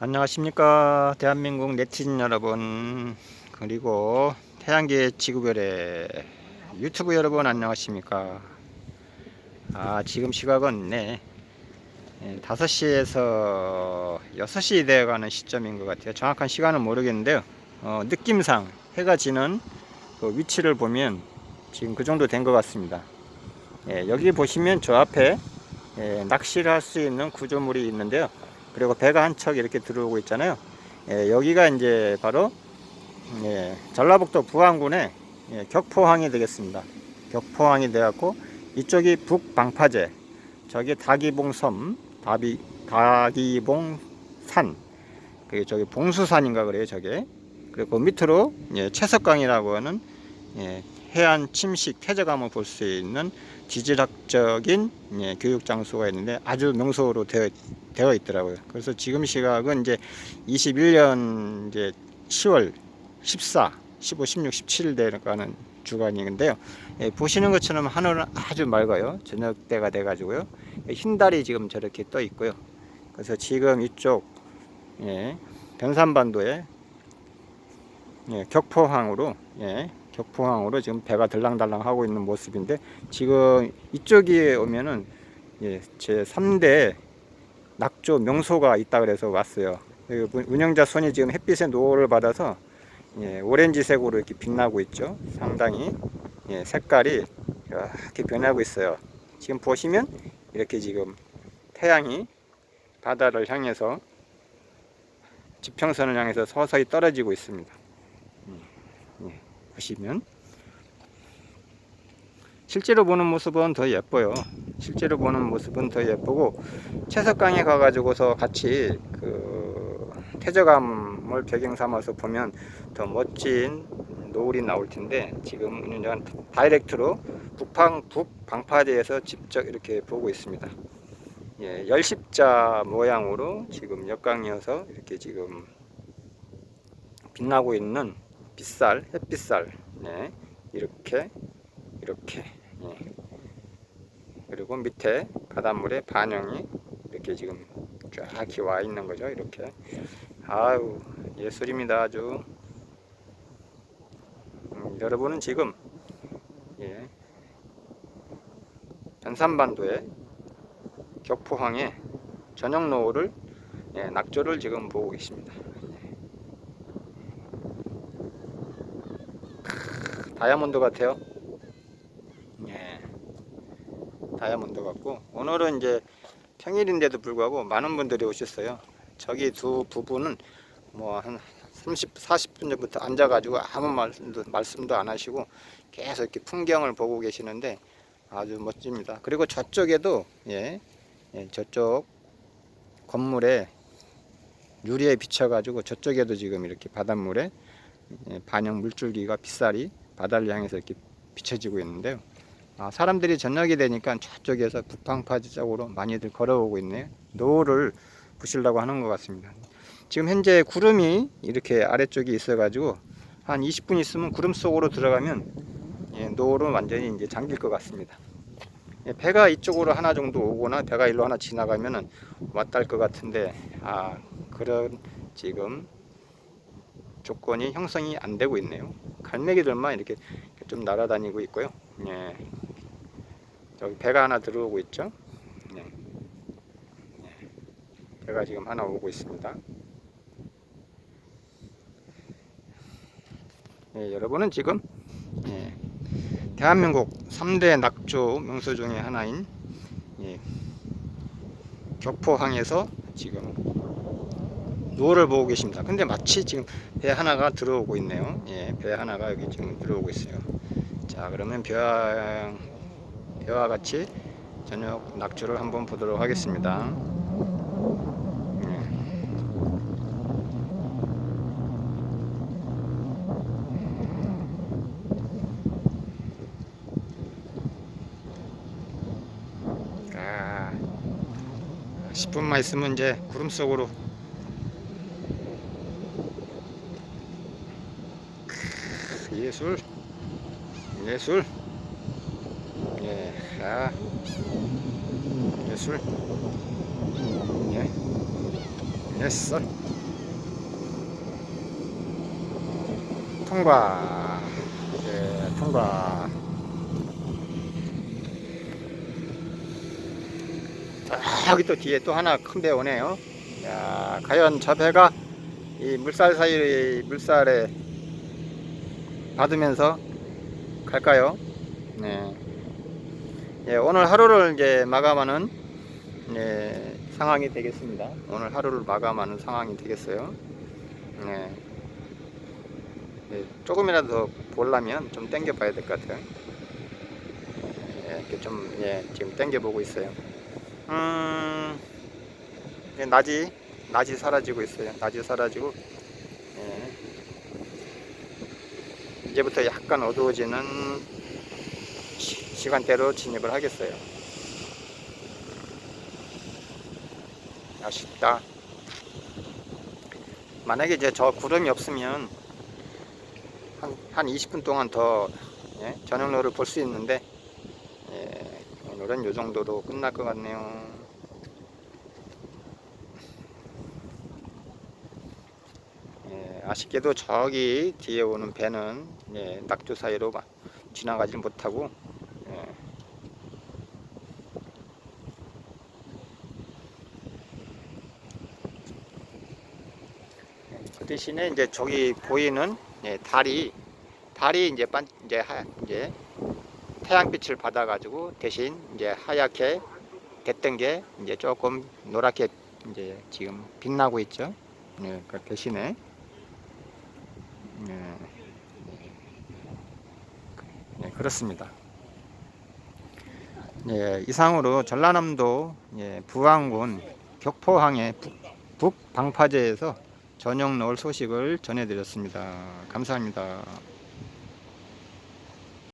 안녕하십니까 대한민국 네티즌 여러분. 그리고 태양계 지구별의 유튜브 여러분 안녕하십니까? 아 지금 시각은 네 5시에서 6시 되어가는 시점인 것 같아요. 정확한 시간은 모르겠는데요. 어, 느낌상 해가 지는 그 위치를 보면 지금 그 정도 된 것 같습니다. 예, 여기 보시면 저 앞에 예, 낚시를 할 수 있는 구조물이 있는데요 그리고 배가 한 척 이렇게 들어오고 있잖아요. 예, 여기가 이제 바로 예, 전라북도 부안군의 예, 격포항이 되겠습니다. 격포항이 되었고 이쪽이 북방파제, 저기 다기봉섬, 다비 다기봉산, 그 저기 봉수산인가 그래요, 저게. 그리고 그 밑으로 예, 채석강이라고 하는 예, 해안 침식 퇴적암을 볼 수 있는 지질학적인 예, 교육 장소가 있는데 아주 명소로 되어, 되어 있더라고요. 그래서 지금 시각은 이제 21년 이제 10월 14, 15, 16, 17 되가는 주간인데요. 예, 보시는 것처럼 하늘은 아주 맑아요. 저녁 때가 돼가지고요. 흰 달이 지금 저렇게 떠 있고요. 그래서 지금 이쪽 예, 변산반도에 예, 격포항으로 예, 격포항으로 지금 배가 들랑달랑 하고 있는 모습인데 지금 이쪽에 오면은 예, 제 3대 낙조 명소가 있다 그래서 왔어요. 그 운영자 손이 지금 햇빛의 노를 받아서 예, 오렌지색으로 이렇게 빛나고 있죠. 상당히 예, 색깔이 이렇게 변하고 있어요. 지금 보시면 이렇게 지금 태양이 바다를 향해서 지평선을 향해서 서서히 떨어지고 있습니다. 예, 보시면 실제로 보는 모습은 더 예뻐요. 실제로 보는 모습은 더 예쁘고 채석강에 가가지고서 같이 그 태저감을 배경 삼아서 보면 더 멋진 노을이 나올 텐데 지금 운전자는 다이렉트로 북방 북방파제에서 직접 이렇게 보고 있습니다. 예, 열십자 모양으로 지금 역강이어서 이렇게 지금 빛나고 있는 빗살, 햇빛살, 네, 이렇게 이렇게 예. 그리고 밑에 바닷물의 반영이 이렇게 지금 쫙 기와 있는 거죠 이렇게. 아유 예술입니다 아주. 음, 여러분은 지금 예, 변산반도의 격포항의 저녁 노을을 예, 낙조를 지금 보고 계십니다. 크, 다이아몬드 같아요 예, 다이아몬드 같고 오늘은 이제 평일인데도 불구하고 많은 분들이 오셨어요. 저기 두 부부는 뭐 한 30, 40분 전부터 앉아가지고 아무 말씀도, 말씀도 안 하시고 계속 이렇게 풍경을 보고 계시는데 아주 멋집니다. 그리고 저쪽에도 예, 예 저쪽 건물에 유리에 비쳐가지고 저쪽에도 지금 이렇게 바닷물에 예, 반영 물줄기가 빗살이 바다를 향해서 이렇게 비춰지고 있는데요. 아, 사람들이 저녁이 되니까 저쪽에서 북방파지 쪽으로 많이들 걸어오고 있네요. 노을을 부시려고 하는 것 같습니다. 지금 현재 구름이 이렇게 아래쪽에 있어가지고 한 20분 있으면 구름 속으로 들어가면 예, 노을은 완전히 이제 잠길 것 같습니다. 예, 배가 이쪽으로 하나 정도 오거나 배가 일로 하나 지나가면은 왔다 할 것 같은데 아 그런 지금 조건이 형성이 안 되고 있네요. 갈매기들만 이렇게 좀 날아다니고 있고요. 예. 저기 배가 하나 들어오고 있죠. 예. 예. 배가 지금 하나 오고 있습니다. 예, 여러분은 지금 예, 대한민국 3대 낙조 명소 중의 하나인 예, 격포항에서 지금 노을을 보고 계십니다. 근데 마치 지금 배 하나가 들어오고 있네요. 예, 배 하나가 여기 지금 들어오고 있어요. 자, 그러면 벼, 벼와 같이 저녁 낙조를 한번 보도록 하겠습니다. 예. 아, 10분만 있으면 이제 구름 속으로 예술 예술 예, 아, 예술 예, 됐어. 통과. 예, 통과. 저기 또 뒤에 또 하나 큰 배 오네요. 야, 과연 저 배가 이 물살 사이 물살에 받으면서 갈까요? 네. 예, 오늘 하루를 이제 마감하는 예, 상황이 되겠습니다. 오늘 하루를 마감하는 상황이 되겠어요. 네. 예, 조금이라도 더 보려면 좀 당겨 봐야 될 것 같아요. 예, 이렇게 좀, 예, 지금 당겨 보고 있어요. 음, 예, 낮이, 낮이 사라지고 있어요. 낮이 사라지고, 예. 이제부터 약간 어두워지는 시- 시간대로 진입을 하겠어요. 아쉽다. 만약에 이제 저 구름이 없으면 한, 한 20분 동안 더 예, 저녁로를 볼 수 있는데 예, 오늘은 이 정도로 끝날 것 같네요. 예, 아쉽게도 저기 뒤에 오는 배는 예, 낙조 사이로 막 지나가지 못하고 대신에 이제 저기 보이는 예, 달이 달이 이제 반 이제 하 이제 태양빛을 받아가지고 대신 이제 하얗게 됐던 게 이제 조금 노랗게 이제 지금 빛나고 있죠. 예, 그 대신에 예, 예, 그렇습니다. 예, 이상으로 전라남도 예, 부안군 격포항의 북, 북방파제에서 저녁 노을 소식을 전해드렸습니다. 감사합니다.